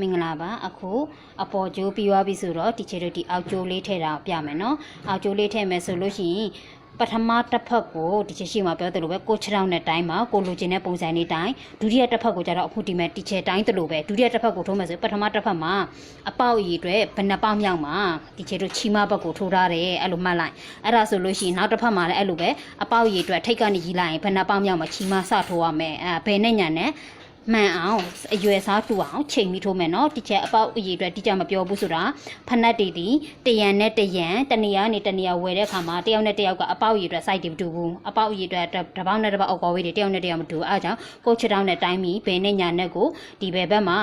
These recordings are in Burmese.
မင်္ဂလာပါအခုအပေါ်ကျိုးပြီးသွားပြီဆိုတော့ဒီချေတို့ဒီအောက်ကျိုးလေးထည့်တာကိုပြမယ်နော်အောက်ကျိုးလေးထည့်မယ်ဆိုလို့ရှိရင်ပထမတစ်ဖက်ကိုဒီချေရှိမှာပြောသလိုပဲကိုခြေထောက်နဲ့တိုင်းမှာကိုလိုချင်တဲ့ပုံစံလေးတိုင်းဒုတိယတစ်ဖက်ကိုကျတော့အခုဒီမဲ့ဒီချေတိုင်းသလိုပဲဒုတိယတစ်ဖက်ကိုထိုးမယ်ဆိုရင်ပထမတစ်ဖက်မှာအပေါက်အည်အတွက်ဘယ်နှပေါက်မြောက်မှာဒီချေတို့ချီမဘက်ကိုထိုးထားတယ်အဲ့လိုမှတ်လိုက်အဲ့ဒါဆိုလို့ရှိရင်နောက်တစ်ဖက်မှာလည်းအဲ့လိုပဲအပေါက်အည်အတွက်ထိတ်ကနေကြီးလိုက်ရင်ဘယ်နှပေါက်မြောက်မှာချီမစထိုးရမယ်အဲဘယ်နဲ့ညာနဲ့ မှန်အောင်အရွယ်စားတူအောင်ချိန်ပြီးထိုးမယ်နော်ဒီချက်အပေါက်အရေးအတွက်တိကျမပြောဘူးဆိုတာဖနက်တွေဒီတရံနဲ့တရံတနေရာနဲ့တနေရာဝယ်တဲ့ခါမှာတယောက်နဲ့တယောက်ကအပေါက်အရေးအတွက် site တွေမတူဘူးအပေါက်အရေးအတွက်တစ်ပေါက်နဲ့တစ်ပေါက်အောက်ကောဝေးတွေတယောက်နဲ့တယောက်မတူအားကြောင့်ကိုချစ်တောင်းနဲ့တိုင်းပြီးဘယ်နဲ့ညာနဲ့ကိုဒီဘယ်ဘက်မှာ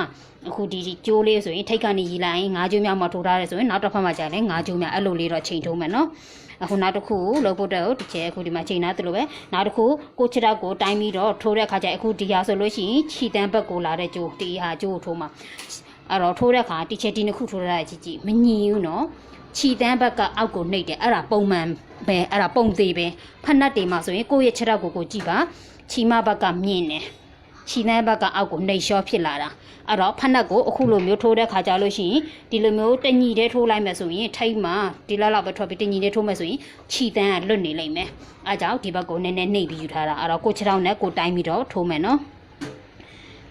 အခုဒီဒီကျိုးလေးဆိုရင်ထိတ်ကနေရီလိုက်ရင်၅ကျိုးမြောက်မှထိုးထားရဲဆိုရင်နောက်တစ်ဖက်မှာကြာလဲ၅ကျိုးမြောက်အဲ့လိုလေးတော့ချိန်ထိုးမယ်နော် အခုနောက်တစ်ခုလောက်ဖို့တော့ဒီကျဲအခုဒီမှာချိန်သားသလိုပဲနောက်တစ်ခုကိုချစ်တော့ကိုတိုင်းပြီးတော့ထိုးတဲ့အခါကျအခုဒီဟာဆိုလို့ရှိရင်ခြီတန်းဘက်ကိုလာတဲ့ကျိုးဒီဟာကျိုးကိုထိုးမှာအဲ့တော့ထိုးတဲ့အခါဒီချက်ဒီနှစ်ခုထိုးရတာကြည့်ကြည့်မညီဘူးနော်ခြီတန်းဘက်ကအောက်ကိုနှိပ်တယ်အဲ့ဒါပုံမှန်ပဲအဲ့ဒါပုံသေးပဲဖက်နှက်တွေမှာဆိုရင်ကိုယ့်ရဲ့ခြေထောက်ကိုကိုကြည့်ပါခြီမဘက်ကမြင့်တယ် ခြိနှမ်းဘက်ကအောက်ကိုနှိပ်လျှောဖြစ်လာတာအဲ့တော့ဖက်နှက်ကိုအခုလိုမျိုးထိုးတဲ့ခါကြလို့ရှိရင်ဒီလိုမျိုးတညီတဲ့ထိုးလိုက်မယ်ဆိုရင်ထိတ်မှာဒီလောက်လောက်ပဲထွက်ပြီးတညီတဲ့ထိုးမယ်ဆိုရင်ခြိတန်းကလွတ်နေလိမ့်မယ်အဲကြောင့်ဒီဘက်ကိုနည်းနည်းနှိပ်ပြီးယူထားတာအဲ့တော့ကိုခြေထောက်နဲ့ကိုတိုင်းပြီးတော့ထိုးမယ်နော်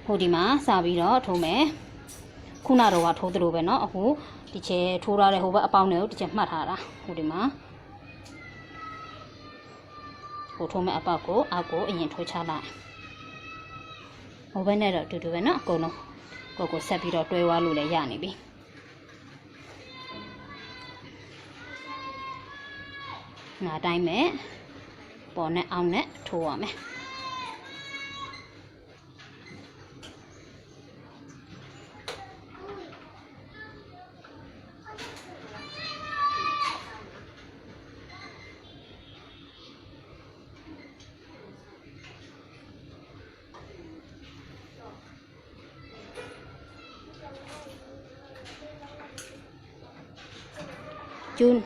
ဟိုဒီမှာစပြီးတော့ထိုးမယ်ခုနတော့ကထိုးသလိုပဲเนาะအခုဒီချေထိုးထားတဲ့ဟိုဘက်အပေါင်းတွေကိုဒီချေမှတ်ထားတာဟိုဒီမှာဟိုထိုးမဲ့အပေါက်ကိုအောက်ကိုအရင်ထိုးချလိုက် ဟိုဘက်နဲ့တော့အတူတူပဲเนาะအကုန်လုံးကိုကိုဆက်ပြီးတော့တွဲသွားလို့လည်းရနေပြီငါတိုင်းမဲ့ပေါ်နဲ့အောက်နဲ့ထိုးရမယ် ကျိုး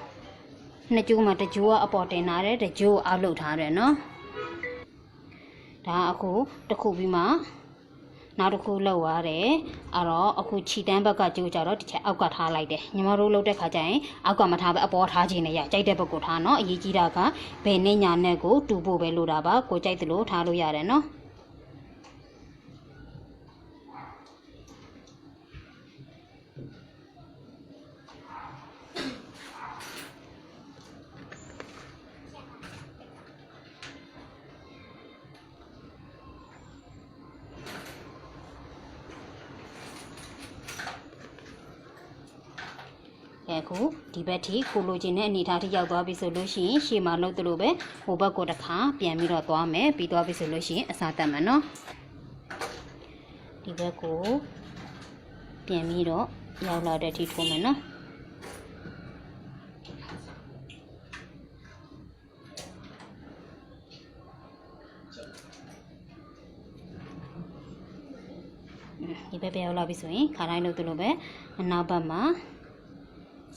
နှစ်ကျိုးမှာတစ်ကျိုးကအပေါ်တင်ထားတယ်တစ်ကျိုးအောက်လုပ်ထားတယ်နော်ဒါအခုတစ်ခုပြီးမှနောက်တစ်ခုလောက်ရတယ်အဲ့တော့အခုခြိတန်းဘက်ကကြိုးကြတော့တစ်ချက်အောက်ကထားလိုက်တယ်ညီမတို့လောက်တဲ့ခါကျရင်အောက်ကမထားပဲအပေါ်ထားခြင်းနဲ့ရကြိုက်တဲ့ဘက်ကိုထားနော်အရေးကြီးတာကဘယ်နဲ့ညာနဲ့ကိုတူဖို့ပဲလိုတာပါကိုကြိုက်သလိုထားလို့ရတယ်နော် အခုဒီဘက်ထိကိုလိုချင်တဲ့အနေအထားထိရောက်သွားပြီဆိုလို့ရှိရင်ရှေ့မှာလှုပ်သလိုပဲဟိုဘက်ကိုတစ်ခါပြန်ပြီးတော့သွားမယ်ပြီးသွားပြီဆိုလို့ရှိရင်အစားတက်မယ်နော်ဒီဘက်ကိုပြန်ပြီးတော့ရောက်လာတဲ့အထိထိုးမယ်နော်ဒီဘက်ပြန်ရောက်လာပြီဆိုရင်ခါတိုင်းလှုပ်သလိုပဲအနောက်ဘက်မှာ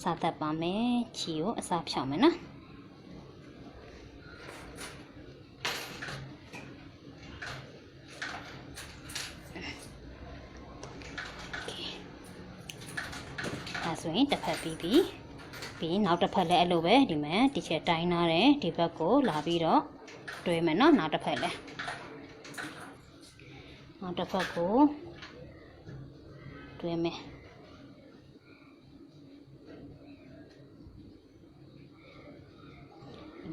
စားတတ်ပါမယ်ချီကိုအစားဖြောင်းမယ်နော်အဲဆိုရင်တစ်ဖက်ပြီးပြီပြီးနောက်တစ်ဖက်လည်းအဲ့လိုပဲဒီမှာဒီချက်တိုင်းထားတယ်ဒီဘက်ကိုလာပြီးတော့တွဲမယ်နော်နောက်တစ်ဖက်လည်းနောက်တစ်ဖက်ကိုတွဲမယ်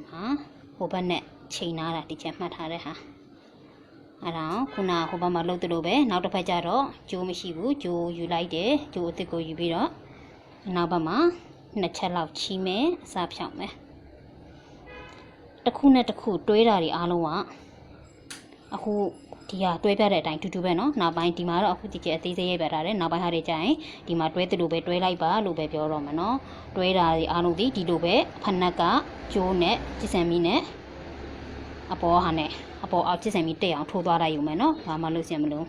မှာဟိုဘက်နဲ့ချိန်နာတာဒီချက်မှတ်ထားတဲ့ဟာအဲ့ဒါခုနဟိုဘက်မှာလှုပ်သလိုပဲနောက်တစ်ဖက်ကျတော့ဂျိုးမရှိဘူးဂျိုးယူလိုက်တယ်ဂျိုးအစ်စ်ကိုယူပြီးတော့နောက်ဘက်မှာနှစ်ချက်လောက်ချီးမယ်အစားဖြောင်းမယ်တစ်ခုနဲ့တစ်ခုတွဲတာတွေအားလုံးက အခုဒီဟာတွဲပြတဲ့အတိုင်းတူတူပဲเนาะနောက်ပိုင်းဒီမှာတော့အခုဒီကျအသေးသေးရိုက်ပြထားတယ်နောက်ပိုင်းဟာတွေကျရင်ဒီမှာတွဲသလိုပဲတွဲလိုက်ပါလို့ပဲပြောတော့မှာเนาะတွဲတာတွေအားလုံးဒီဒီလိုပဲဖနက်ကကျိုးနဲ့ကြည်စံမီနဲ့အပေါ်ဟာနဲ့အပေါ်အောက်ကြည်စံမီတက်အောင်ထိုးသွားလိုက်ယူမယ်เนาะဘာမှလုပ်စရာမလို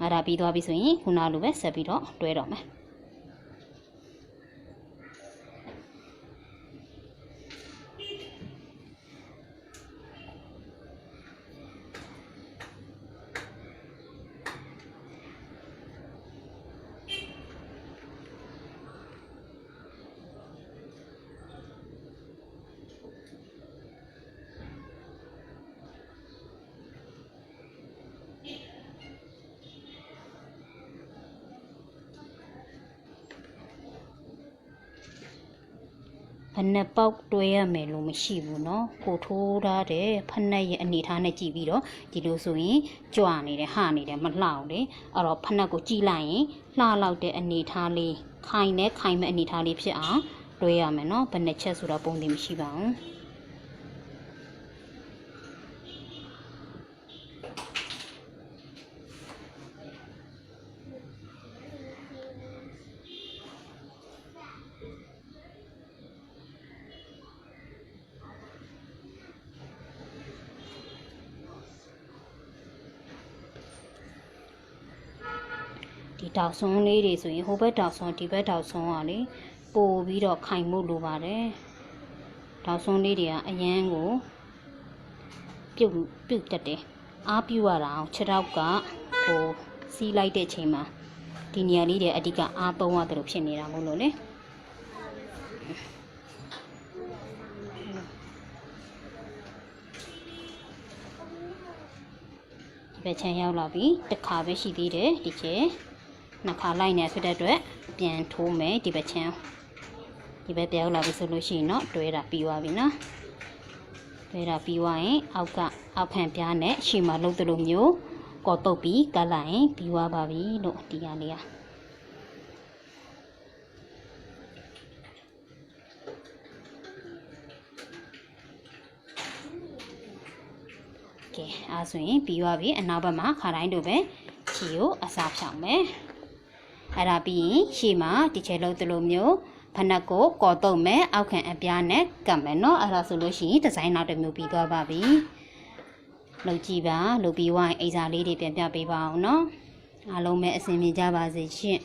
အဲ့ဒါပြီးသွားပြီဆိုရင်ခုနလိုပဲဆက်ပြီးတော့တွဲတော့မယ် ဘယ်နှစ်ပေါက်တွဲရမယ်လို့မရှိဘူးเนาะကိုထိုးထားတဲ့ဖက်နှက်ရဲ့အနေထားနဲ့ကြည့်ပြီးတော့ဒီလိုဆိုရင်ကြွနေတယ်ဟနေတယ်မလှအောင်လေအဲ့တော့ဖက်နှက်ကိုကြည့်လိုက်ရင်လှလောက်တဲ့အနေထားလေးခိုင်နဲ့ခိုင်မဲ့အနေထားလေးဖြစ်အောင်တွဲရမယ်เนาะဘယ်နှစ်ချက်ဆိုတော့ပုံတင်မရှိပါဘူး ဒီတောက်ဆွန်းလေးတွေဆိုရင်ဟိုဘက်တောက်ဆွန်းဒီဘက်တောက်ဆွန်းကလေပို့ပြီးတော့ခိုင်မှုလိုပါတယ်တောက်ဆွန်းလေးတွေကအရန်ကိုပြုတ်ပြုတ်တက်တယ်အားပြုတ်ရတာအောင်ခြေထောက်ကဟိုစီးလိုက်တဲ့အချိန်မှာဒီနေရာလေးတွေအဓိကအားသုံးရတယ်လို့ဖြစ်နေတာမို့လို့လေဒီဘက်ချမ်းရောက်လာပြီတစ်ခါပဲရှိသေးတယ်ဒီချေ နှစ်ခါလိုက်နေဖြစ်တဲ့အတွက်ပြန်ထိုးမယ်ဒီဘက်ချမ်းဒီဘက်ပြောင်းလာပြီဆိုလို့ရှိရင်တော့တွဲတာပြီးသွားပြီနော်တွဲတာပြီးသွားရင်အောက်ကအောက်ခံပြားနဲ့ရှေ့မှာလှုပ်သလိုမျိုးကော်တုတ်ပြီးကတ်လိုက်ရင်ပြီးသွားပါပြီလို့ဒီဟာလေးอ่ะကဲအဲဆိုရင်ပြီးသွားပြီအနောက်ဘက်မှာခါတိုင်းလိုပဲခြေကိုအစားဖြောင်းမယ် အဲ့ဒါပြီးရင်ရှေ့မှာဒီချဲလုံးသလိုမျိုးဖနက်ကိုကော်တုံမယ်အောက်ခံအပြားနဲ့ကပ်မယ်နော်အဲ့ဒါဆိုလို့ရှိရင်ဒီဇိုင်းနောက်တစ်မျိုးပြီးသွားပါပြီလုပ်ကြည့်ပါလုပ်ပြီးဝိုင်းအိမ်စာလေးတွေပြန်ပြပေးပါအောင်နော်အားလုံးပဲအဆင်ပြေကြပါစေရှင်